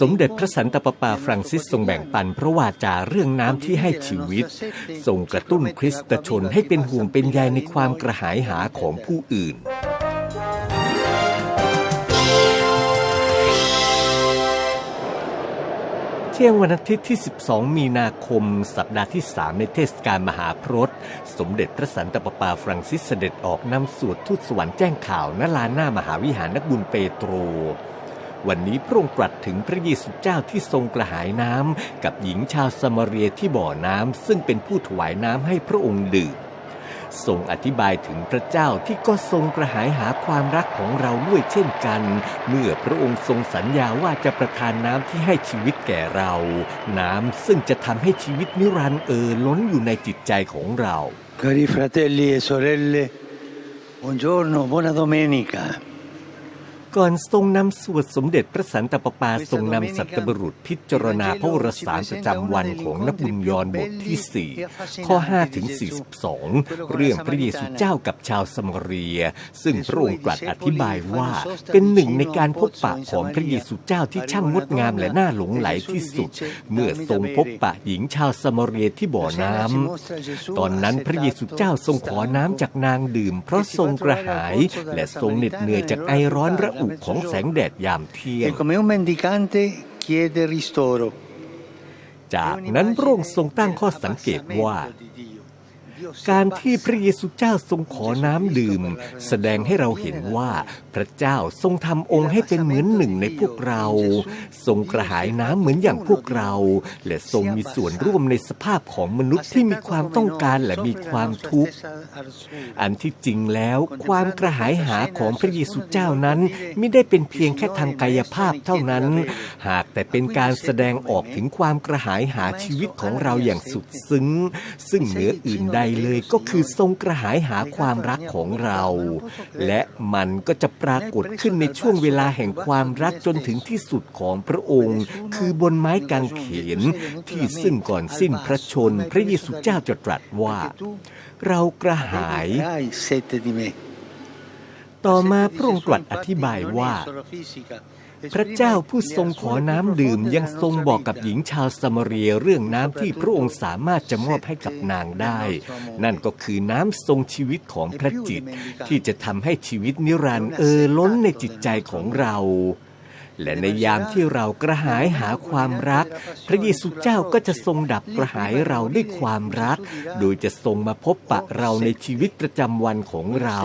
สมเด็จพระสันตะปาปาฟรังซิสทรงแบ่งปันพระวาจาเรื่องน้ำที่ให้ชีวิต ทรงกระตุ้นคริสตชนให้เป็นห่วงเป็นใยในความกระหายหาของผู้อื่นเที่ยงวันอาทิตย์ที่ 12 มีนาคม สัปดาห์ที่ 3 ในเทศกาลมหาพรตสมเด็จพระสันตะปาปาฟรังซิสเสด็จออกนำสวดทูตสวรรค์แจ้งข่าวณลานหน้ามหาวิหารนักบุญเปโตร วันนี้พระองค์ตรัสถึงพระเยซูเจ้าที่ทรงกระหายน้ำกับหญิงชาวสมาเรียที่บ่อน้ำซึ่งเป็นผู้ถวายน้ำให้พระองค์ดื่มทรงอธิบายถึงพระเจ้าที่ก็ทรงกระหายหาความรักของเราด้วยเช่นกัน เมื่อพระองค์ทรงสัญญาว่าจะประทานน้ำที่ให้ชีวิตแก่เรา น้ำซึ่งจะทำให้ชีวิตนิรันดร์เอ่อล้นอยู่ในจิตใจของเรา Cari fratelli e sorelle, buongiorno, buona domenica. ก่อนทรงนำสวดสมเด็จพระสันตะปาปาทรงนำสัตบุรุษพิจารณาพระวรสารประจำวันของนบุญยอนบทที่ 4 ข้อ 5 ถึง 42 เรื่องพระเยซูเจ้ากับชาวสมเรีย ซึ่งพระองค์ตรัสอธิบายว่าเป็นหนึ่งในการพบปะของพระเยซูเจ้าที่ช่างงดงามและน่าหลงไหลที่สุด เมื่อทรงพบปะหญิงชาวสมเรียที่บ่อน้ำตอนนั้นพระเยซูเจ้าทรงขอน้ำจากนางดื่ม เพราะทรงกระหายและทรงเหน็ดเหนื่อยจากไอร้อนระอุของแสงแดดยามเที่ยง E come un mendicante chiede ristoro. จากนั้นพระองค์ทรงตั้งข้อสังเกตว่า การที่พระเยซูเจ้าทรงขอน้ำดื่ม แสดงให้เราเห็นว่าพระเจ้าทรงทำองค์ให้เป็นเหมือนหนึ่งในพวกเรา ทรงกระหายน้ำเหมือนอย่างพวกเรา และทรงมีส่วนร่วมในสภาพของมนุษย์ที่มีความต้องการและมีความทุกข์ อันที่จริงแล้วความกระหายหาของพระเยซูเจ้านั้นไม่ได้เป็นเพียงแค่ทางกายภาพเท่านั้น หากแต่เป็นการแสดงออกถึงความกระหายหาชีวิตของเราอย่างสุดซึ้ง ซึ่งเหนืออื่นใดเลยก็คือทรงกระหายหาความรักของเรา และมันก็จะปรากฏขึ้นในช่วงเวลาแห่งความรักจนถึงที่สุดของพระองค์ คือบนไม้กางเขนที่ซึ่งก่อนสิ้นพระชนม์พระเยซูเจ้าจะตรัสว่า เรากระหาย ต่อมาพระองค์ตรัสอธิบายว่า พระเจ้าผู้ทรงขอน้ำดื่มยังทรงบอกกับหญิงชาวสมาเรียเรื่องน้ำที่พระองค์สามารถจะมอบให้กับนางได้ นั่นก็คือน้ำทรงชีวิตของพระจิต ที่จะทำให้ชีวิตนิรันดร์เออล้นในจิตใจของเรา และในยามที่เรากระหายหาความรัก พระเยซูเจ้าก็จะทรงดับกระหายเราด้วยความรัก โดยจะทรงมาพบปะเราในชีวิตประจำวันของเรา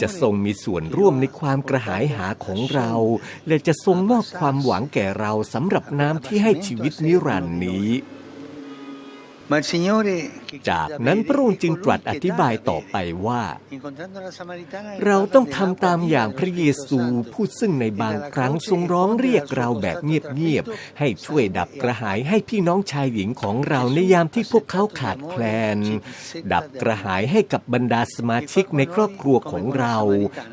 จะทรงมีส่วนร่วมในความกระหายหาของเรา และจะทรงมอบความหวังแก่เราสำหรับน้ำที่ให้ชีวิตนิรันดร์นี้ จากนั้นพระองค์จึงตรัสอธิบายต่อไปว่า incontrando la Samaritana เราต้องทำตามอย่างพระเยซูผู้ซึ่งในบางครั้งทรงร้องเรียกเราแบบเงียบๆให้ช่วยดับกระหายให้พี่น้องชายหญิงของเราในยามที่พวกเขาขาดแคลน ดับกระหายให้กับบรรดาสมาชิกในครอบครัวของเรา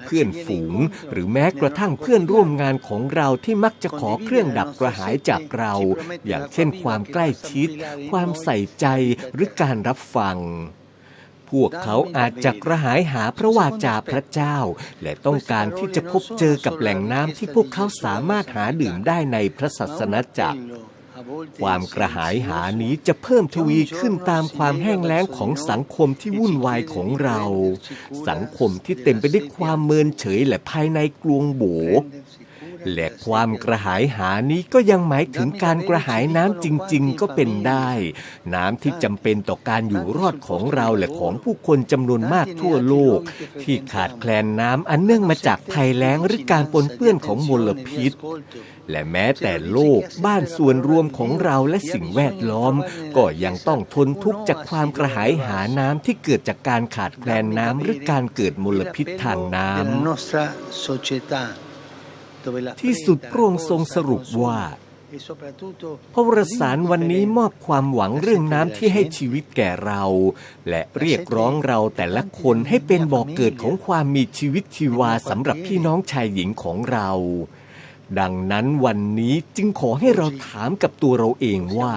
เพื่อนฝูงหรือแม้กระทั่งเพื่อนร่วมงานของเราที่มักจะขอเครื่องดับกระหายจากเรา อย่างเช่นความใกล้ชิด ความใส่ใจหรือการรับฟัง พวกเขาอาจจะกระหายหาพระวาจาพระเจ้า และต้องการที่จะพบเจอกับแหล่งน้ำที่พวกเขาสามารถหาดื่มได้ในพระศาสนาจักรความกระหายหานี้จะเพิ่มทวีขึ้นตามความแห้งแล้งของสังคมที่วุ่นวายของเรา สังคมที่เต็มไปด้วยความเมินเฉยและภายในกลวงโบ และความกระหายหานี้ก็ยังหมายถึงการกระหายน้ำจริง ๆ ก็เป็นได้ น้ำที่จำเป็นต่อการอยู่รอดของเราและของผู้คนจำนวนมากทั่วโลก ที่ขาดแคลนน้ำอันเนื่องมาจากภัยแล้งหรือการปนเปื้อนของมลพิษ และแม้แต่โลกบ้านส่วนรวมของเราและสิ่งแวดล้อม ก็ยังต้องทนทุกข์จากความกระหายหาน้ำที่เกิดจากการขาดแคลนน้ำหรือการเกิดมลพิษทางน้ำ ที่สุดพระองค์ทรงสรุปว่า พระวรสารวันนี้มอบความหวังเรื่องน้ำที่ให้ชีวิตแก่เรา และเรียกร้องเราแต่ละคนให้เป็นบ่อกเกิดของความมีชีวิตชีวาสำหรับพี่น้องชายหญิงของเรา ดังนั้นวันนี้จึงขอให้เราถามกับตัวเราเองว่า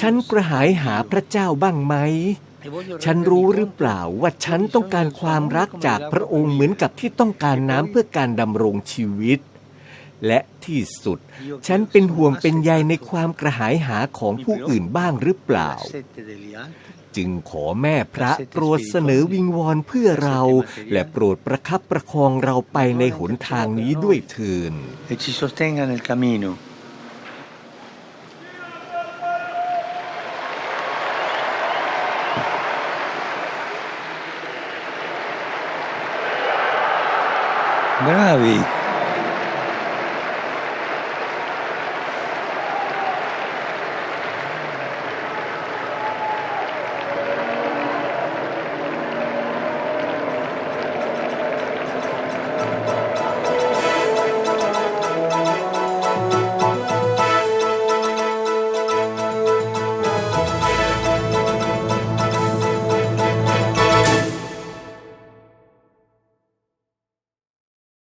ฉันกระหายหาพระเจ้าบ้างไหม ฉันรู้หรือเปล่าว่าฉันต้องการความรักจากพระองค์เหมือนกับที่ต้องการน้ำเพื่อการดำรงชีวิต และที่สุด ฉันเป็นห่วงเป็นใยในความกระหายหาของผู้อื่นบ้างหรือเปล่า จึงขอแม่พระโปรดเสนอวิงวอนเพื่อเรา และโปรดประคับประคองเราไปในหนทางนี้ด้วยเถิน e